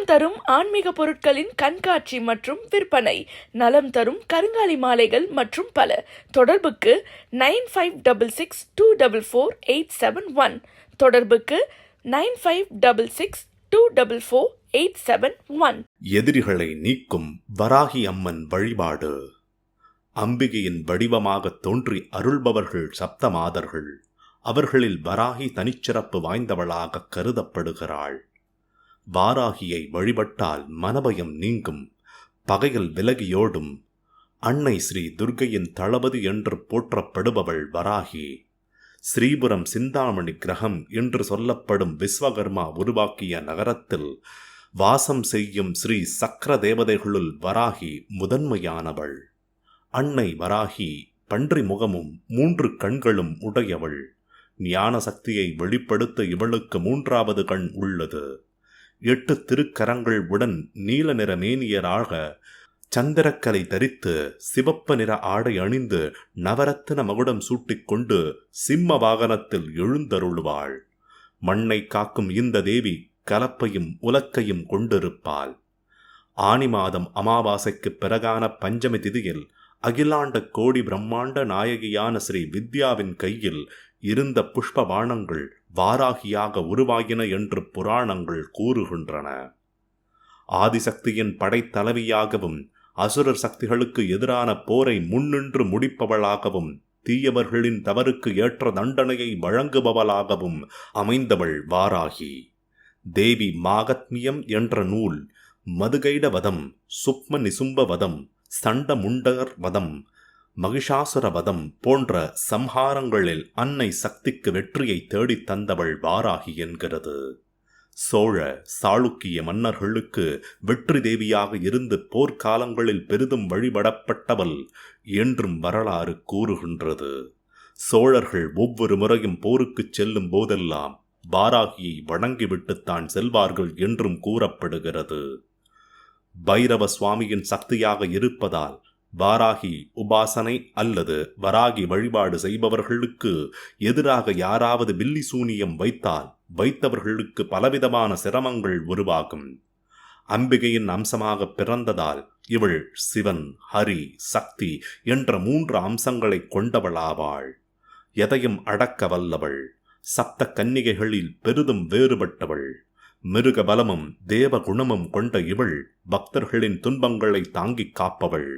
அதிர்ஷ்டம் தரும் ஆன்மீக பொருட்களின் கண்காட்சி மற்றும் விற்பனை. நலம் தரும் கருங்காலி மாலைகள் மற்றும் பல. தொடர்புக்கு nine five double six two double four eight seven one. தொடர்புக்கு nine five double six two double four eight seven one. எதிரிகளை நீக்கும் வராகி அம்மன் வழிபாடு. அம்பிகையின் வடிவமாக தோன்றி அருள்பவர்கள் சப்தமாதர்கள். அவர்களில் வராகி தனிச்சிறப்பு வாய்ந்தவளாக கருதப்படுகிறாள். வாராகியை வழிபட்டால் மனபயம் நீங்கும். பகையில் விலகியோடும் அன்னை ஸ்ரீ துர்க்கையின் தளபதி என்று போற்றப்படுபவள் வராகி. ஸ்ரீபுரம் சிந்தாமணி கிரகம் என்று சொல்லப்படும் விஸ்வகர்மா உருவாக்கிய நகரத்தில் வாசம் செய்யும் ஸ்ரீ சக்கர தேவதைகளுள் வராகி முதன்மையானவள். அன்னை வராகி பன்றி முகமும் மூன்று கண்களும் உடையவள். ஞான சக்தியை வெளிப்படுத்த இவளுக்கு மூன்றாவது கண் உள்ளது. எட்டு திருக்கரங்கள் உடன் நீல நிற மேனியராக சந்திரக்கலை தரித்து சிவப்பு நிற ஆடை அணிந்து நவரத்தின மகுடம் சூட்டிக்கொண்டு சிம்ம வாகனத்தில் எழுந்தருளுவாள். மண்ணை காக்கும் இந்த தேவி கலப்பையும் உலக்கையும் கொண்டிருப்பாள். ஆனி மாதம் அமாவாசைக்கு பிறகான பஞ்சமி திதியில் அகிலாண்ட கோடி பிரம்மாண்ட நாயகியான ஸ்ரீ வித்யாவின் கையில் இருந்த புஷ்ப பாணங்கள் வாராகியாக உருவாகின என்று புராணங்கள் கூறுகின்றன. ஆதிசக்தியின் படைத்தலைவியாகவும் அசுரர் சக்திகளுக்கு எதிரான போரை முன்னின்று முடிப்பவளாகவும் தீயவர்களின் தவறுக்கு ஏற்ற தண்டனையை வழங்குபவளாகவும் அமைந்தவள் வாராகி. தேவி மாகத்மியம் என்ற நூல் மதுகைட வதம் சுப்ம நிசும்ப வதம் சண்டமுண்டகர் வதம் மகிஷாசுரவதம் போன்ற சம்ஹாரங்களில் அன்னை சக்திக்கு வெற்றியை தேடித் தந்தவள் வாராகி என்கிறது. சோழ சாளுக்கிய மன்னர்களுக்கு வெற்றி தேவியாக இருந்து போர்க்காலங்களில் பெரிதும் வழிபடப்பட்டவள் என்றும் வரலாறு கூறுகின்றது. சோழர்கள் ஒவ்வொரு முறையும் போருக்குச் செல்லும் போதெல்லாம் வாராகியை வணங்கிவிட்டுத்தான் செல்வார்கள் என்றும் கூறப்படுகிறது. பைரவ சுவாமியின் சக்தியாக இருப்பதால் வாராகி உபாசனை அல்லது வராகி வழிபாடு செய்பவர்களுக்கு எதிராக யாராவது வில்லி சூனியம் வைத்தால் வைத்தவர்களுக்கு பலவிதமான சிரமங்கள் உருவாகும். அம்பிகையின் அம்சமாக பிறந்ததால் இவள் சிவன் ஹரி சக்தி என்ற மூன்று அம்சங்களை கொண்டவளாவாள். எதையும் அடக்க வல்லவள். சப்த கன்னிகைகளில் பெரிதும் வேறுபட்டவள். மிருக பலமும் தேவ குணமும் கொண்ட இவள் பக்தர்களின் துன்பங்களை தாங்கிக் காப்பவள்.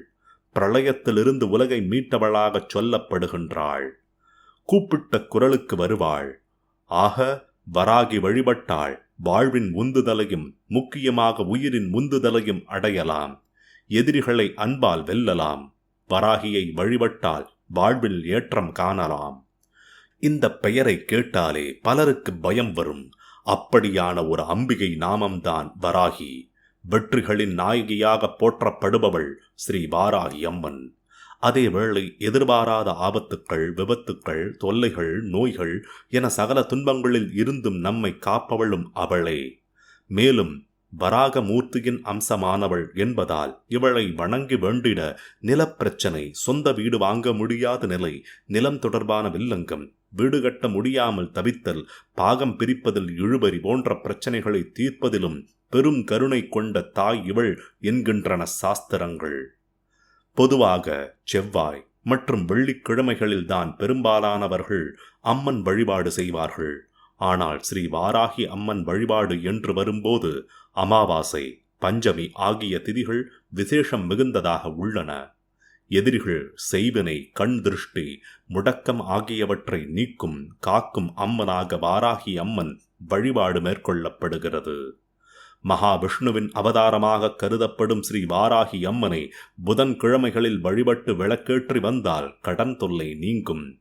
பிரளயத்திலிருந்து உலகை மீட்டவளாகச் சொல்லப்படுகின்றாள். கூப்பிட்ட குரலுக்கு வருவாள். ஆக வராகி வழிபட்டாள். வாழ்வின் உந்துதலையும் முக்கியமாக உயிரின் உந்துதலையும் அடையலாம். எதிரிகளை அன்பால் வெல்லலாம். வராகியை வழிபட்டால் வாழ்வில் ஏற்றம் காணலாம். இந்த பெயரை கேட்டாலே பலருக்கு பயம் வரும். அப்படியான ஒரு அம்பிகை நாமம்தான் வராகி. வெற்றிகளின் நாயகியாக போற்றப்படுபவள் ஸ்ரீ வாராகி அம்மன் அதேவேளை எதிர்பாராத ஆபத்துக்கள் விபத்துக்கள் தொல்லைகள் நோய்கள் என சகல துன்பங்களில் இருந்தும் நம்மை காப்பவளும் அவளே. மேலும் வராகமூர்த்தியின் அம்சமானவள் என்பதால் இவளை வணங்கி வேண்டிட நிலப்பிரச்சனை சொந்த வீடு வாங்க முடியாத நிலை நிலம் தொடர்பான வில்லங்கம் வீடு கட்ட முடியாமல் தவித்தல் பாகம் பிரிப்பதில் இழுபறி போன்ற பிரச்சனைகளை தீர்ப்பதிலும் பெரும் கருணை கொண்ட தாய் இவள் என்கின்றன சாஸ்திரங்கள். பொதுவாக செவ்வாய் மற்றும் வெள்ளிக்கிழமைகளில்தான் பெரும்பாலானவர்கள் அம்மன் வழிபாடு செய்வார்கள். ஆனால் ஸ்ரீ வாராகி அம்மன் வழிபாடு என்று வரும்போது அமாவாசை பஞ்சமி ஆகிய திதிகள் விசேஷம் மிகுந்ததாக உள்ளன. எதிரிகள் செய்வினை கண் திருஷ்டி முடக்கம் ஆகியவற்றை நீக்கும் காக்கும் அம்மனாக வாராகி அம்மன் வழிபாடு மேற்கொள்ளப்படுகிறது. மகாவிஷ்ணுவின் அவதாரமாக கருதப்படும் ஸ்ரீ வாராகி அம்மனை புதன்கிழமைகளில் வழிபட்டு விளக்கேற்றி வந்தால் கடன் தொல்லை நீங்கும்.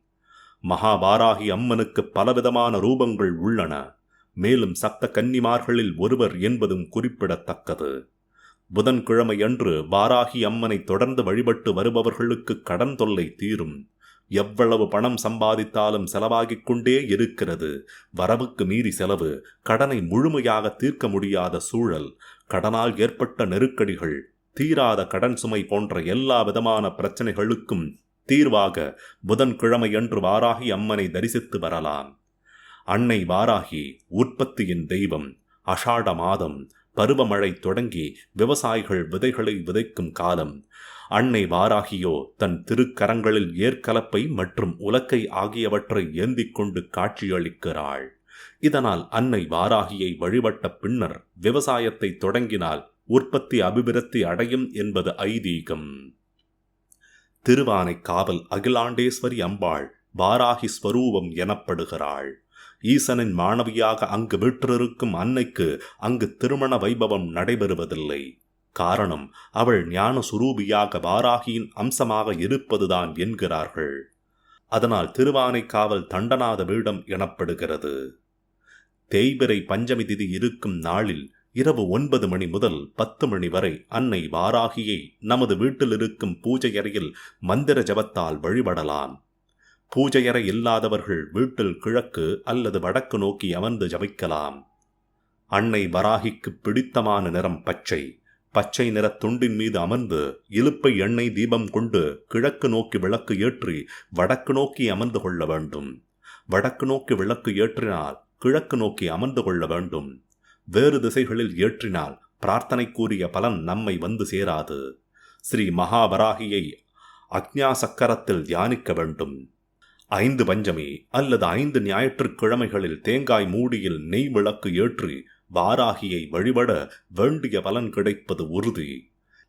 மகாவாராகி அம்மனுக்கு பலவிதமான ரூபங்கள் உள்ளன. மேலும் சப்த கன்னிமார்களில் ஒருவர் என்பதும் குறிப்பிடத்தக்கது. புதன்கிழமை அன்று வாராகி அம்மனை தொடர்ந்து வழிபட்டு வருபவர்களுக்கு கடன் தொல்லை தீரும். எவ்வளவு பணம் சம்பாதித்தாலும் செலவாகிக் கொண்டே இருக்கிறது. வரவுக்கு மீறி செலவு கடனை முழுமையாக தீர்க்க முடியாத சூழல் கடனால் ஏற்பட்ட நெருக்கடிகள் தீராத கடன் சுமை போன்ற எல்லா விதமான பிரச்சனைகளுக்கும் தீர்வாக புதன்கிழமையன்று வாராகி அம்மனை தரிசித்து வரலாம். அன்னை வாராகி உற்பத்தியின் தெய்வம் அஷாட மாதம் பருவமழை தொடங்கி விவசாயிகள் விதைகளை விதைக்கும் காலம். அன்னை வாராகியோ தன் திருக்கரங்களில் ஏற்கலப்பை மற்றும் உலக்கை ஆகியவற்றை ஏந்திக் கொண்டு காட்சியளிக்கிறாள். இதனால் அன்னை வாராகியை வழிபட்ட பின்னர் விவசாயத்தை தொடங்கினால் உற்பத்தி அபிவிருத்தி அடையும் என்பது ஐதீகம். திருவானை காவல் அகிலாண்டேஸ்வரி அம்பாள் வாராகி ஸ்வரூபம் எனப்படுகிறாள். ஈசனின் மாணவியாக அங்கு வீற்றிருக்கும் அன்னைக்கு அங்கு திருமண வைபவம் நடைபெறுவதில்லை. காரணம் அவள் ஞான சுரூபியாக வாராகியின் அம்சமாக இருப்பதுதான் என்கிறார்கள். அதனால் திருவானைக்காவல் தண்டநாத வீடம் எனப்படுகிறது. தேய்பிரை பஞ்சமி திதி இருக்கும் நாளில் இரவு ஒன்பது மணி முதல் பத்து மணி வரை அன்னை வாராகியை நமது வீட்டில் இருக்கும் பூஜையறையில் மந்திர ஜபத்தால் வழிபடலாம். பூஜையறை இல்லாதவர்கள் வீட்டில் கிழக்கு அல்லது வடக்கு நோக்கி அமர்ந்து ஜபிக்கலாம். அன்னை வராகிக்கு பிடித்தமான நிறம் பச்சை. பச்சை நிற துண்டின் மீது அமர்ந்து இலுப்பை எண்ணெய் தீபம் கொண்டு கிழக்கு நோக்கி விளக்கு ஏற்றி வடக்கு நோக்கி அமர்ந்து கொள்ள வேண்டும். வடக்கு நோக்கி விளக்கு ஏற்றினால் கிழக்கு நோக்கி அமர்ந்து கொள்ள வேண்டும். வேறு திசைகளில் ஏற்றினால் பிரார்த்தனை கூறிய பலன் நம்மை வந்து சேராது. ஸ்ரீ மகாவராகியை அக்ஞா சக்கரத்தில் தியானிக்க வேண்டும். ஐந்து பஞ்சமி அல்லது ஐந்து ஞாயிற்றுக்கிழமைகளில் தேங்காய் மூடியில் நெய் விளக்கு ஏற்றி வாராகியை வழிபட வேண்டிய பலன் கிடைப்பது உறுதி.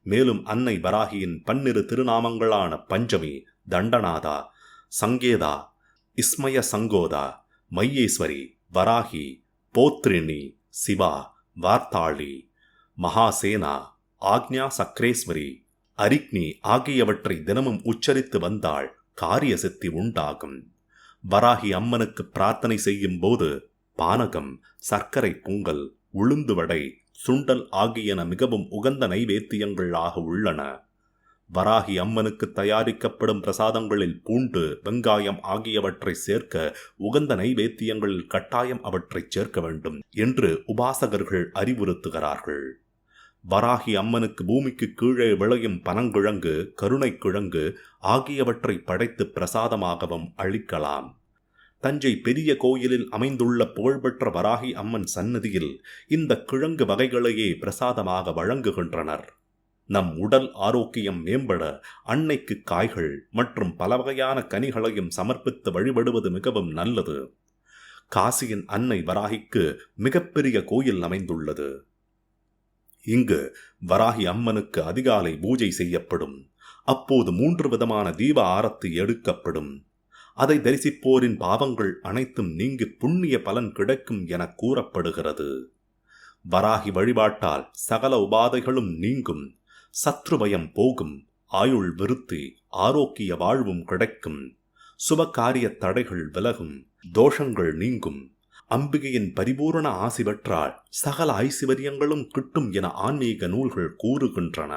மேலும் அன்னை வராகியின் பன்னிரு திருநாமங்களான பஞ்சமி தண்டநாதா சங்கேதா இஸ்மய சங்கோதா மையேஸ்வரி வராகி போத்ரிணி சிவா வார்த்தாளி மகாசேனா ஆக்ஞா சக்ரேஸ்வரி அரிக்னி ஆகியவற்றை தினமும் உச்சரித்து வந்தாள். காரிய சித்தி உண்டாகும். வராகி அம்மனுக்கு பிரார்த்தனை செய்யும் போது பானகம் சர்க்கரை பொங்கல் உளுந்து வடை சுண்டல் ஆகியன மிகவும் உகந்த நைவேத்தியங்களாக உள்ளன. வராகி அம்மனுக்கு தயாரிக்கப்படும் பிரசாதங்களில் பூண்டு வெங்காயம் ஆகியவற்றை சேர்க்க உகந்த நைவேத்தியங்களில் கட்டாயம் அவற்றை சேர்க்க வேண்டும் என்று உபாசகர்கள் அறிவுறுத்துகிறார்கள். வராகி அம்மனுக்கு பூமிக்கு கீழே விளையும் பனங்கிழங்கு கருணைக்கிழங்கு ஆகியவற்றை படைத்து பிரசாதமாகவும் அளிக்கலாம். தஞ்சை பெரிய கோயிலில் அமைந்துள்ள புகழ்பெற்ற வராகி அம்மன் சன்னதியில் இந்த கிழங்கு வகைகளையே பிரசாதமாக வழங்குகின்றனர். நம் உடல் ஆரோக்கியம் மேம்பட அன்னைக்கு காய்கள் மற்றும் பல வகையான கனிகளையும் சமர்ப்பித்து வழிபடுவது மிகவும் நல்லது. காசியின் அன்னை வராகிக்கு மிகப்பெரிய கோயில் அமைந்துள்ளது. இங்கு வராகி அம்மனுக்கு அதிகாலை பூஜை செய்யப்படும். அப்போது மூன்று விதமான தீப ஆரத்தி எடுக்கப்படும். அதை தரிசிப்போரின் பாவங்கள் அனைத்தும் நீங்கி புண்ணிய பலன் கிடைக்கும் என கூறப்படுகிறது. வராகி வழிபாட்டால் சகல உபாதைகளும் நீங்கும். சத்ருபயம் போகும். ஆயுள் விருத்தி ஆரோக்கிய வாழ்வும் கிடைக்கும். சுபகாரிய தடைகள் விலகும். தோஷங்கள் நீங்கும். அம்பிகையின் பரிபூரண ஆசி பெற்றால் சகல ஐசிவரியங்களும் கிட்டும் என ஆன்மீக நூல்கள் கூறுகின்றன.